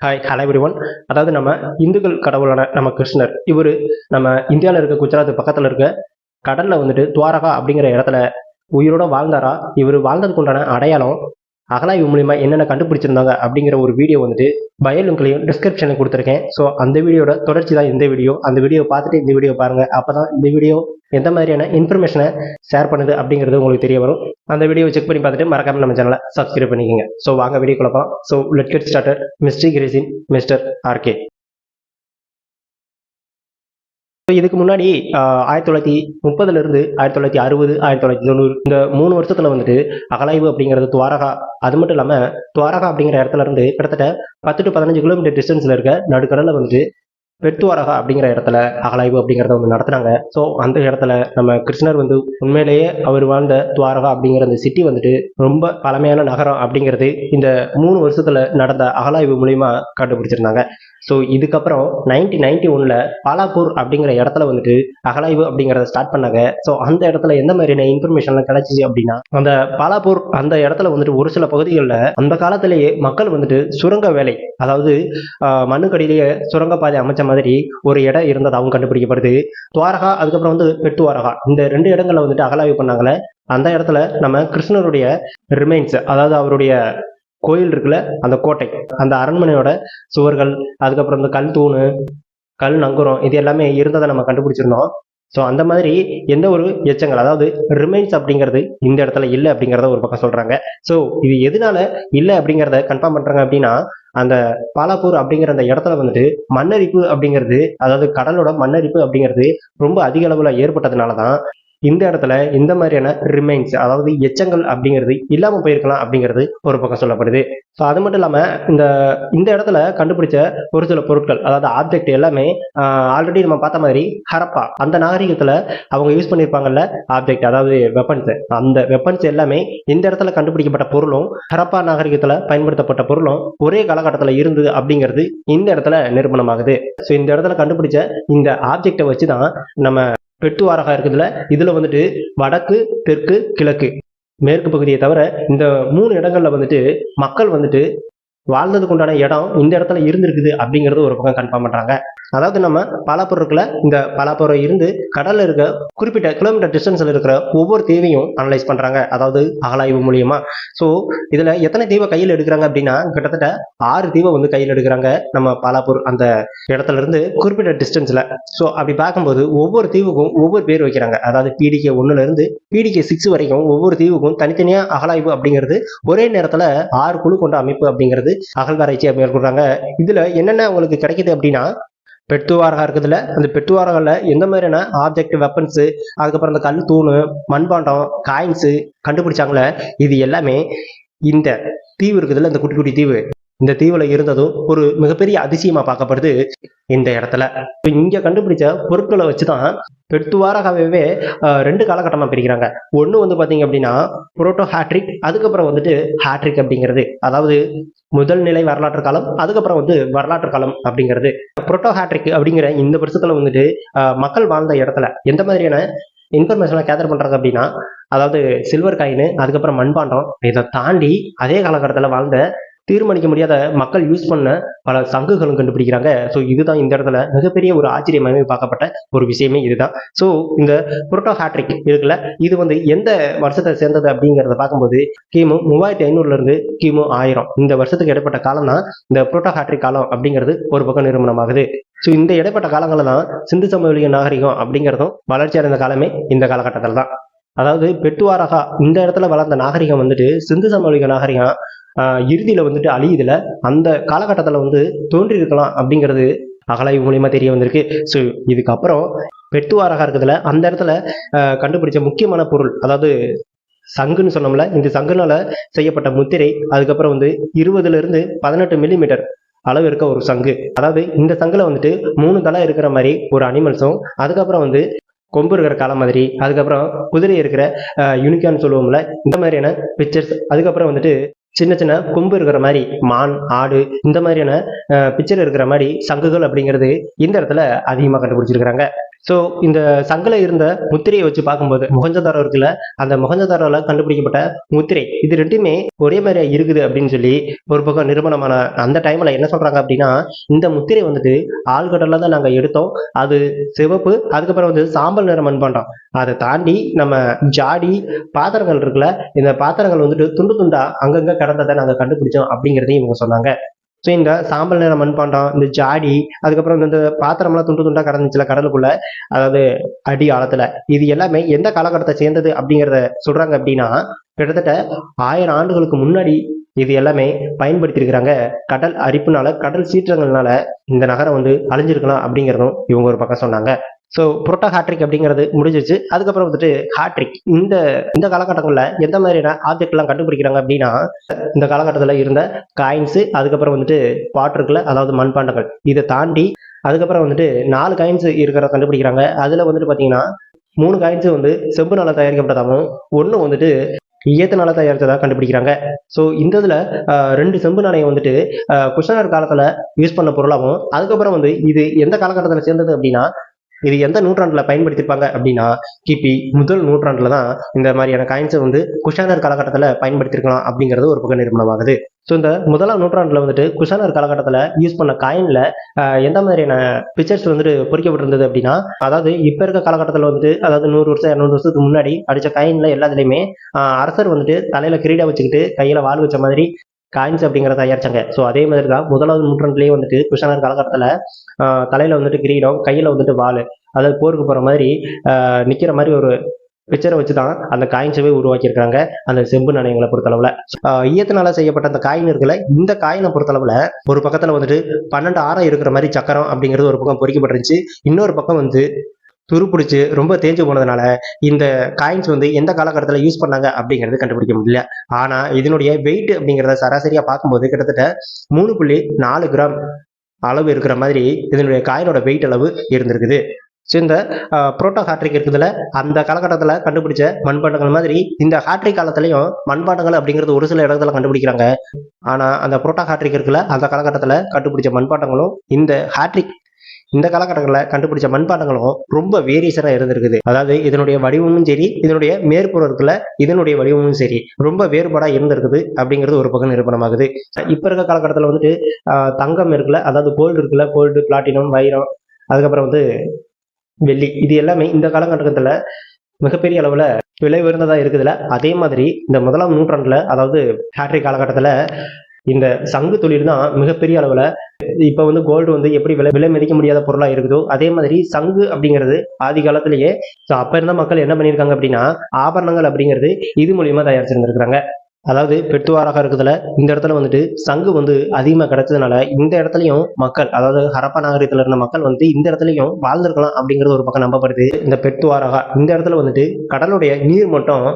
Hi hello every one அதாவது நம்ம இந்துக்கள் கடவுளான நம்ம கிருஷ்ணர். இவர் நம்ம இந்தியாவில் இருக்க குஜராத் பக்கத்தில் இருக்க கடலில் வந்துட்டு துவாரகா அப்படிங்கிற இடத்துல உயிரோட வாழ்ந்தாரா? இவர் வாழ்ந்ததுக்கு உண்டான அடையாளம் அகலாய்வு மூலியமா என்னென்ன கண்டுபிடிச்சிருந்தாங்க அப்படிங்கிற ஒரு வீடியோ வந்துட்டு பயலுங்களையும் டிஸ்கிரிப்ஷனில் கொடுத்துருக்கேன். ஸோ அந்த வீடியோட தொடர்ச்சி தான் இந்த வீடியோ அந்த வீடியோ பார்த்துட்டு இந்த வீடியோ பாருங்க. அப்பதான் இந்த வீடியோ எந்த மாதிரியான இன்ஃபர்மேஷனை ஷேர் பண்ணுது அப்படிங்கிறது உங்களுக்கு தெரிய வரும். அந்த வீடியோ செக் பண்ணி பார்த்துட்டு மறக்காம நம்ம சேனலை சப்ஸ்கிரைப் பண்ணிக்கோங்க. ஸோ வாங்க வீடியோ குழப்பம் so let get started mystery கிரேசின் mister RK இதுக்கு முன்னாடி ஆயிரத்தி தொள்ளாயிரத்தி முப்பதுல இருந்து ஆயிரத்தி தொள்ளாயிரத்தி அறுபது ஆயிரத்தி தொள்ளாயிரத்தி தொண்ணூறு இந்த மூணு வருஷத்துல வந்துட்டு அகலாய்வு அப்படிங்கிறது துவாரகா அது மட்டும் இல்லாம துவாரகா அப்படிங்கிற இடத்துல இருந்து கிட்டத்தட்ட பத்து டு பதினஞ்சு கிலோமீட்டர் டிஸ்டன்ஸ்ல இருக்க நடுக்கடல வந்துட்டு பெட்துவாரகா அப்படிங்கிற இடத்துல அகலாய்வு அப்படிங்கிறத வந்து நடத்துனாங்க. ஸோ அந்த இடத்துல நம்ம கிருஷ்ணர் வந்து உண்மையிலேயே அவர் வாழ்ந்த துவாரகா அப்படிங்கிற அந்த சிட்டி வந்துட்டு ரொம்ப பழமையான நகரம் அப்படிங்கிறது இந்த மூணு வருஷத்துல நடந்த அகலாய்வு மூலியமா கண்டுபிடிச்சிருந்தாங்க. ஸோ இதுக்கப்புறம் நைன்டீன் நைன்டி ஒன்ல பாலாப்பூர் அப்படிங்கிற இடத்துல வந்துட்டு அகலாய்வு அப்படிங்கிறத ஸ்டார்ட் பண்ணாங்க. ஸோ அந்த இடத்துல எந்த மாதிரியான இன்ஃபர்மேஷன்லாம் கிடைச்சிச்சு அப்படின்னா அந்த பாலாப்பூர் அந்த இடத்துல வந்துட்டு ஒரு சில பகுதிகளில் அந்த காலத்திலேயே மக்கள் வந்துட்டு சுரங்க வேலை அதாவது மண்ணுக்கடியிலேயே சுரங்க பாதை அமைச்ச மாதிரி ஒரு இடம் இருந்ததாகவும் கண்டுபிடிக்கப்படுது. துவாரகா அதுக்கப்புறம் வந்து பெட்டுவாரகா. இந்த ரெண்டு இடங்களை வந்துட்டு அகலாய்வு பண்ணாங்களே அந்த இடத்துல நம்ம கிருஷ்ணருடைய ரிமைன்ஸ் அதாவது அவருடைய கோயில் இருக்குல்ல அந்த கோட்டை அந்த அரண்மனையோட சுவர்கள் அதுக்கப்புறம் இந்த கல் தூணு கல் நங்குரம் இது எல்லாமே இருந்ததை நம்ம கண்டுபிடிச்சிருந்தோம். ஸோ அந்த மாதிரி எந்த ஒரு எச்சங்கள் அதாவது ரிமைன்ஸ் அப்படிங்கிறது இந்த இடத்துல இல்லை அப்படிங்கிறத ஒரு பக்கம் சொல்றாங்க. ஸோ இது எதனால இல்லை அப்படிங்கிறத கன்ஃபார்ம் பண்றாங்க அப்படின்னா அந்த பாலாப்பூர் அப்படிங்கிற அந்த இடத்துல வந்துட்டு மண்ணரிப்பு அப்படிங்கிறது அதாவது கடலோட மண்ணரிப்பு அப்படிங்கிறது ரொம்ப அதிக அளவில் ஏற்பட்டதுனால தான் இந்த இடத்துல இந்த மாதிரியான ரிமைன்ஸ் அதாவது எச்சங்கள் அப்படிங்கிறது இல்லாம போயிருக்கலாம் அப்படிங்கிறது ஒரு பக்கம் சொல்லப்படுது. ஸோ அது மட்டும் இல்லாம இந்த இந்த இடத்துல கண்டுபிடிச்ச ஒரு சில பொருட்கள் அதாவது ஆப்ஜெக்ட் எல்லாமே ஆல்ரெடி நம்ம பார்த்த மாதிரி ஹரப்பா அந்த நாகரிகத்துல அவங்க யூஸ் பண்ணியிருப்பாங்கல்ல ஆப்ஜெக்ட் அதாவது வெப்பன்ஸ் அந்த வெப்பன்ஸ் எல்லாமே இந்த இடத்துல கண்டுபிடிக்கப்பட்ட பொருளும் ஹரப்பா நாகரிகத்துல பயன்படுத்தப்பட்ட பொருளும் ஒரே காலகட்டத்தில் இருந்தது அப்படிங்கிறது இந்த இடத்துல நிரூபணமாகுது. ஸோ இந்த இடத்துல கண்டுபிடிச்ச இந்த ஆப்ஜெக்டை வச்சு தான் நம்ம பெட்டுவாரகா இருக்குதுல இதுல வந்துட்டு வடக்கு தெற்கு கிழக்கு. மேற்கு பகுதியை தவிர இந்த மூணு இடங்கள்ல வந்துட்டு மக்கள் வந்துட்டு வாழ்ந்ததுக்கு உண்டான இடம் இந்த இடத்துல இருந்திருக்குது அப்படிங்கிறது ஒரு பக்கம் கன்ஃபார்ம் பண்ணுறாங்க அதாவது நம்ம பலாப்பூர் இந்த பலாப்பொருள் இருந்து கடல்ல இருக்க குறிப்பிட்ட கிலோமீட்டர் டிஸ்டன்ஸ்ல இருக்கிற ஒவ்வொரு தீவையும் அனலைஸ் பண்றாங்க. அதாவது அகலாய்வு மூலியமா. ஸோ இதுல எத்தனை தீவை கையில் எடுக்கிறாங்க அப்படின்னா கிட்டத்தட்ட ஆறு தீவை வந்து கையில் எடுக்கிறாங்க நம்ம பாலாப்பூர் அந்த இடத்துல இருந்து குறிப்பிட்ட டிஸ்டன்ஸ்ல ஸோ அப்படி பார்க்கும்போது ஒவ்வொரு தீவுக்கும் ஒவ்வொரு பேர் வைக்கிறாங்க. அதாவது பிடிகே ஒன்னுல இருந்து பிடிகே சிக்ஸ் வரைக்கும் ஒவ்வொரு தீவுக்கும் தனித்தனியா அகலாய்வு அப்படிங்கிறது ஒரே நேரத்துல ஆறு குழு கொண்ட அமைப்பு அப்படிங்கிறது அகழ்வாராய்ச்சி மேற்கொள்றாங்க இதுல என்னென்ன உங்களுக்கு கிடைக்குது அப்படின்னா பெட்டுவாரகம் இருக்குதுல அந்த பெட்டுவாரகளில் எந்த மாதிரியான ஆப்ஜெக்ட் வெப்பன்ஸு அதுக்கப்புறம் அந்த கல் தூணு மண்பாண்டம் காயின்ஸு கண்டுபிடிச்சாங்களே? இது எல்லாமே இந்த தீவு இருக்குதுல்ல இந்த குட்டி குட்டி தீவு. இந்த தீவுல இருந்ததும் ஒரு மிகப்பெரிய அதிசயமா பார்க்கப்படுது இந்த இடத்துல. இப்போ இங்க கண்டுபிடிச்ச பொருட்களை வச்சுதான் பெருத்துவாராகவே ரெண்டு காலகட்டமா பிரிக்கிறாங்க. ஒன்று வந்து பாத்தீங்க அப்படின்னா புரோட்டோ ஹேட்ரிக் அதுக்கப்புறம் வந்துட்டு ஹேட்ரிக் அப்படிங்கிறது. அதாவது முதல் நிலை வரலாற்று காலம் அதுக்கப்புறம் வந்து வரலாற்று காலம் அப்படிங்கிறது. புரோட்டோ ஹேட்ரிக் அப்படிங்கிற இந்த வருஷத்துல வந்துட்டு மக்கள் வாழ்ந்த இடத்துல எந்த மாதிரியான இன்ஃபர்மேஷனை கேதர் பண்றாங்க அப்படின்னா அதாவது சில்வர் காயின் அதுக்கப்புறம் மண்பாண்டம் இதை தாண்டி அதே காலகட்டத்தில் வாழ்ந்த தீர்மானிக்க முடியாத மக்கள் யூஸ் பண்ண பல சங்குகளும் கண்டுபிடிக்கிறாங்க. ஸோ இதுதான் இந்த இடத்துல மிகப்பெரிய ஒரு ஆச்சரியமாகவே பார்க்கப்பட்ட ஒரு விஷயமே இதுதான். ஸோ இந்த புரோட்டோ ஹேட்ரிக் இருக்குல்ல இது வந்து எந்த வருஷத்தை சேர்ந்தது அப்படிங்கிறத பார்க்கும்போது கிமு மூவாயிரத்தி ஐநூறுல இருந்து கிமு ஆயிரம். இந்த வருஷத்துக்கு இடைப்பட்ட காலம் தான் இந்த புரோட்டோ ஹேட்ரிக் காலம் அப்படிங்கிறது ஒரு பக்கம் நிறுவனமாகுது. ஸோ இந்த இடைப்பட்ட காலங்களில் தான் சிந்து சமவெளிய நாகரிகம் அப்படிங்கிறதும் வளர்ச்சி அடைந்த காலமே இந்த காலகட்டத்தில் தான் அதாவது பெட்டுவாரகா இந்த இடத்துல வளர்ந்த நாகரிகம் வந்துட்டு சிந்து சமவெளிக நாகரிகம் இறுதியில் வந்துட்டு அழியுதுல அந்த காலகட்டத்தில் வந்து தோன்றியிருக்கலாம் அப்படிங்கிறது அகலாய்வு மூலியமாக தெரிய வந்திருக்கு. ஸோ இதுக்கப்புறம் பெட்டுவாரகா இருக்கிறதுல அந்த இடத்துல கண்டுபிடிச்ச முக்கியமான பொருள் அதாவது சங்குன்னு சொன்னோம்ல இந்த சங்குனால செய்யப்பட்ட முத்திரை அதுக்கப்புறம் வந்து இருபதுல இருந்து பதினெட்டு மில்லிமீட்டர் அளவு இருக்க ஒரு சங்கு. அதாவது இந்த சங்குல வந்துட்டு மூணு தலை இருக்கிற மாதிரி ஒரு அனிமல்ஸும் அதுக்கப்புறம் வந்து கொம்பு இருக்கிற காலம் மாதிரி அதுக்கப்புறம் குதிரை இருக்கிற யூனிக்கான்னு சொல்லுவோம்ல இந்த மாதிரியான பிக்சர்ஸ் அதுக்கப்புறம் வந்துட்டு சின்ன சின்ன கொம்பு இருக்கிற மாதிரி மான் ஆடு இந்த மாதிரியான பிக்சர் இருக்கிற மாதிரி சங்குகள் அப்படிங்கிறது இந்த இடத்துல அதிகமாக கண்டுபிடிச்சிருக்கிறாங்க. ஸோ இந்த சங்கில இருந்த முத்திரையை வச்சு பார்க்கும்போது முகஞ்சதாரம் இருக்குல்ல அந்த முகஞ்சதாரோவில் கண்டுபிடிக்கப்பட்ட முத்திரை. இது ரெண்டுமே ஒரே மாதிரியா இருக்குது அப்படின்னு சொல்லி ஒரு பக்கம் நிறுவனமான அந்த டைம்ல என்ன சொல்றாங்க அப்படின்னா இந்த முத்திரை வந்துட்டு ஆழ்கடல்ல தான் நாங்கள் எடுத்தோம். அது சிவப்பு அதுக்கப்புறம் வந்து சாம்பல் நிற மண்பாண்டம் அதை தாண்டி நம்ம ஜாடி பாத்திரங்கள் இருக்குல்ல இந்த பாத்திரங்கள் வந்துட்டு துண்டு துண்டா அங்கங்க கடந்ததை நாங்கள் கண்டுபிடிச்சோம் அப்படிங்கிறதையும் இவங்க சொன்னாங்க. ஸோ இந்த சாம்பல் நிற மண்பாண்டம் இந்த ஜாடி அதுக்கப்புறம் இந்த பாத்திரம்லாம் துண்டு துண்டாக கடந்துச்சுல கடலுக்குள்ள அதாவது அடி ஆழத்துல இது எல்லாமே எந்த காலகட்டத்தை சேர்ந்தது அப்படிங்கிறத சொல்றாங்க அப்படின்னா கிட்டத்தட்ட ஆயிரம் ஆண்டுகளுக்கு முன்னாடி இது எல்லாமே பயன்படுத்தியிருக்கிறாங்க. கடல் அரிப்புனால கடல் சீற்றங்கள்னால இந்த நகரம் வந்து அழிஞ்சிருக்கலாம் அப்படிங்கிறதும் இவங்க ஒரு பக்கம் சொன்னாங்க. ஸோ புரோட்டா ஹாட்ரிக் அப்படிங்கிறது முடிஞ்சிச்சு அதுக்கப்புறம் வந்துட்டு ஹாட்ரிக் இந்த இந்த காலகட்டங்களில் எந்த மாதிரியான ஆப்ஜெக்ட்லாம் கண்டுபிடிக்கிறாங்க அப்படின்னா இந்த காலகட்டத்தில் இருந்த காயின்ஸு அதுக்கப்புறம் வந்துட்டு வாட்டருக்குள்ள அதாவது மண்பாண்டங்கள். இதை தாண்டி அதுக்கப்புறம் வந்துட்டு நாலு காயின்ஸ் இருக்கிறத கண்டுபிடிக்கிறாங்க. அதில் வந்துட்டு பார்த்தீங்கன்னா மூணு காயின்ஸ் வந்து செம்புனால தயாரிக்கப்பட்டதாகவும் ஒன்று வந்துட்டு ஈயத்தினால தயாரித்ததாக கண்டுபிடிக்கிறாங்க. ஸோ இந்த இதில் ரெண்டு செம்பு நாணயம் வந்துட்டு குஷனர் காலத்தில் யூஸ் பண்ண பொருளாகவும் அதுக்கப்புறம் வந்து இது எந்த காலகட்டத்தில் சேர்ந்தது அப்படின்னா இது எந்த நூற்றாண்டுல பயன்படுத்திருப்பாங்க அப்படின்னா கிபி முதல் நூற்றாண்டுல தான் இந்த மாதிரியான காயின்ஸை வந்து குஷானர் காலகட்டத்தில் பயன்படுத்திருக்கலாம் அப்படிங்கிறது ஒரு பக்கம் நிறுவனமாகுது. ஸோ இந்த முதலாம் நூற்றாண்டுல வந்துட்டு குஷானர் காலகட்டத்தில் யூஸ் பண்ண காயின்ல எந்த மாதிரியான பிக்சர்ஸ் வந்துட்டு பொறிக்கப்பட்டிருந்தது அப்படின்னா அதாவது இப்போ இருக்க காலகட்டத்தில் வந்துட்டு அதாவது நூறு வருஷம் இரநூறு வருஷத்துக்கு முன்னாடி அடித்த காயின்ல எல்லாத்துலேயுமே அரசர் வந்துட்டு தலையில கிரீடா வச்சுக்கிட்டு கையில வாழ் வச்ச மாதிரி காயின்ஸ் அப்படிங்கிறத தயாரிச்சாங்க. ஸோ அதே மாதிரி தான் முதலாவது நூற்றாண்டுலேயே வந்துட்டு குஷானர் காலகட்டத்தில் தலையில் வந்துட்டு கிரீடம் கையில் வந்துட்டு வாள் அதாவது போருக்கு போகிற மாதிரி நிற்கிற மாதிரி ஒரு பிக்சரை வச்சு தான் அந்த காயின்ஸவே உருவாக்கியிருக்காங்க அந்த செம்பு நாணயங்களை பொறுத்தளவில். ஆஹ் ஈயத்தினால செய்யப்பட்ட அந்த காயின் இருக்குல்ல இந்த காயினை பொறுத்தளவில் ஒரு பக்கத்தில் வந்துட்டு பன்னெண்டு ஆரம் இருக்கிற மாதிரி சக்கரம் அப்படிங்கிறது ஒரு பக்கம் பொறிக்கப்பட்டிருந்துச்சு. இன்னொரு பக்கம் வந்து துருப்பிடிச்சு ரொம்ப தேஞ்சு போனதுனால இந்த காயின்ஸ் வந்து எந்த காலகட்டத்தில் யூஸ் பண்ணாங்க அப்படிங்கிறது கண்டுபிடிக்க முடியல. ஆனால் இதனுடைய வெயிட் அப்படிங்கிறத சராசரியாக பார்க்கும்போது கிட்டத்தட்ட மூணு புள்ளி நாலு கிராம் அளவு இருக்கிற மாதிரி இதனுடைய காயினோட வெயிட் அளவு இருந்திருக்குது. ஸோ இந்த புரோட்டோ ஹாட்ரிக் இருக்குதுல அந்த காலகட்டத்தில் கண்டுபிடிச்ச மண்பாண்டங்கள் மாதிரி இந்த ஹாட்ரிக் காலத்துலையும் மண்பாண்டங்கள் அப்படிங்கிறது ஒரு சில இடத்துல கண்டுபிடிக்கிறாங்க. ஆனால் அந்த புரோட்டோ ஹாட்ரிக் இருக்குல்ல அந்த காலகட்டத்தில் கண்டுபிடிச்ச மண்பாண்டங்களும் இந்த ஹாட்ரிக் இந்த காலகட்டங்களில் கண்டுபிடிச்ச மண்பாண்டங்களும் ரொம்ப வேரியேஷனாக இருந்திருக்குது. அதாவது இதனுடைய வடிவமும் சரி இதனுடைய மேற்பொருட்களில் இதனுடைய வடிவமும் சரி ரொம்ப வேறுபாடாக இருந்திருக்குது அப்படிங்கிறது ஒரு பக்கம் நிரூபணமாகுது. இப்போ இருக்க காலகட்டத்தில் வந்துட்டு தங்கம் இருக்குல்ல அதாவது கோல்டு இருக்குல்ல கோல்டு பிளாட்டினம் வைரம் அதுக்கப்புறம் வந்து வெள்ளி இது எல்லாமே இந்த காலகட்டத்தில் மிகப்பெரிய அளவில் விலை உயர்ந்ததாக இருக்குதுல்ல. அதே மாதிரி இந்த முதலாம் நூற்றாண்டில் அதாவது ஹேட்ரிக் காலகட்டத்தில் இந்த சங்கு தொழில் தான் மிகப்பெரிய அளவில் இப்போ வந்து கோல்டு வந்து எப்படி விலை விலை மதிக்க முடியாத பொருளாக இருக்குதோ அதே மாதிரி சங்கு அப்படிங்கிறது ஆதி காலத்திலேயே ஸோ அப்போ இருந்த மக்கள் என்ன பண்ணியிருக்காங்க அப்படின்னா ஆபரணங்கள் அப்படிங்கிறது இது மூலியமா தயாரிச்சிருந்துருக்காங்க அதாவது பெட்டுவாராக இருக்கிறதுல இந்த இடத்துல வந்துட்டு சங்கு வந்து அதிகமாக கிடைச்சதுனால இந்த இடத்துலையும் மக்கள் அதாவது ஹரப்பா நாகரிகத்தில் இருந்த மக்கள் வந்து இந்த இடத்துலையும் வாழ்ந்திருக்கலாம் அப்படிங்கிறது ஒரு பக்கம் நம்பப்படுது. இந்த பெட்டுவாராக இந்த இடத்துல வந்துட்டு கடலுடைய நீர் மட்டும்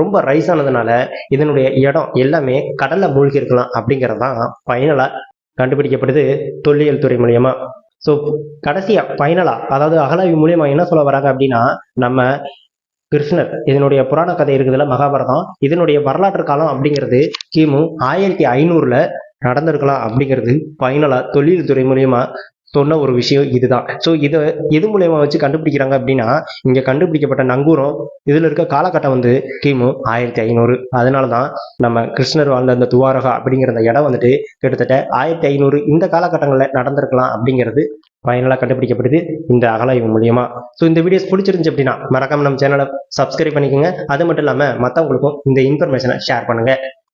ரொம்ப ரைஸ் ஆனதுனால இதனுடைய இடம் எல்லாமே கடலில் மூழ்கி இருக்கலாம் அப்படிங்கிறது தான் ஃபைனலாக கண்டுபிடிக்கப்படுது தொல்லியல் துறை மூலியமா. ஸோ கடைசியாக ஃபைனலாக அதாவது அகலாய்வு மூலியமாக என்ன சொல்ல வராங்க அப்படின்னா நம்ம கிருஷ்ணர். இதனுடைய புராண கதை இருக்குதுல மகாபாரதம். இதனுடைய வரலாற்று காலம் அப்படிங்கிறது கிமு ஆயிரத்தி ஐநூறுல நடந்திருக்கலாம் அப்படிங்கிறது. ஃபைனலாக தொழில் துறை மூலியமா சொன்ன ஒரு விஷயம் இதுதான். ஸோ இதை எது மூலயமா வச்சு கண்டுபிடிக்கிறாங்க அப்படின்னா இங்கே கண்டுபிடிக்கப்பட்ட நங்கூரம் இதில் இருக்க காலகட்டம் வந்து கிமு ஆயிரத்தி ஐநூறு. அதனால தான் நம்ம கிருஷ்ணர் வாழ்ந்த அந்த துவாரகா அப்படிங்கிற அந்த இடம் வந்துட்டு கிட்டத்தட்ட ஆயிரத்தி ஐநூறு இந்த காலகட்டங்களில் நடந்திருக்கலாம் அப்படிங்கிறது பயனாக கண்டுபிடிக்கப்படுது இந்த அகலாய்வு மூலியமா. ஸோ இந்த வீடியோஸ் பிடிச்சிருந்துச்சு அப்படின்னா மறக்காம நம்ம சேனலை சப்ஸ்கிரைப் பண்ணிக்கோங்க. அது மட்டும் இல்லாமல் மற்றவங்களுக்கும் இந்த இன்ஃபர்மேஷனை ஷேர் பண்ணுங்கள்